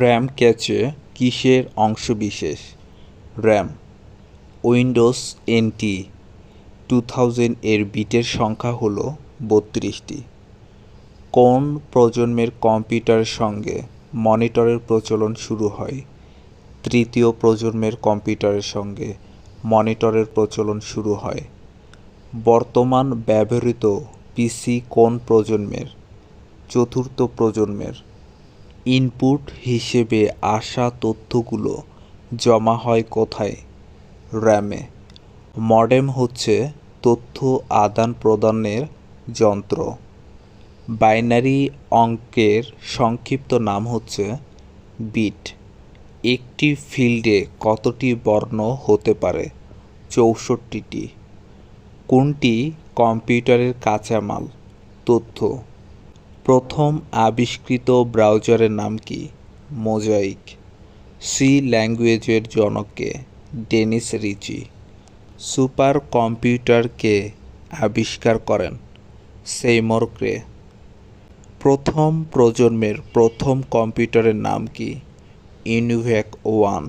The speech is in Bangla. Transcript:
র্যাম ক্যাচে কিসের অংশবিশেষ RAM, Windows NT two thousand এর বিটের সংখ্যা হল বত্রিশটি। কোন প্রজন্মের কম্পিউটারের সঙ্গে মনিটরের প্রচলন শুরু হয়? তৃতীয় প্রজন্মের কম্পিউটারের সঙ্গে মনিটরের প্রচলন শুরু হয়। বর্তমান ব্যবহৃত পিসি কোন প্রজন্মের? চতুর্থ প্রজন্মের। ইনপুট হিসেবে আসা তথ্যগুলো জমা হয় কোথায়? র্যামে। মডেম হচ্ছে তথ্য আদান প্রদানের যন্ত্র। বাইনারি অঙ্কের সংক্ষিপ্ত নাম হচ্ছে বিট। একটি ফিল্ডে কতটি বর্ণ হতে পারে? চৌষট্টিটি। কোনটি কম্পিউটারের কাঁচামাল? তথ্য প্রথম আবিষ্কৃত ব্রাউজারের নাম কি? মোজাইক। সি ল্যাঙ্গুয়েজের জনককে ডেনিস রিচি। সুপার কম্পিউটারকে আবিষ্কার করেন? Seymour Cray. প্রথম প্রজন্মের প্রথম কম্পিউটারের নাম কি? UNIVAC one.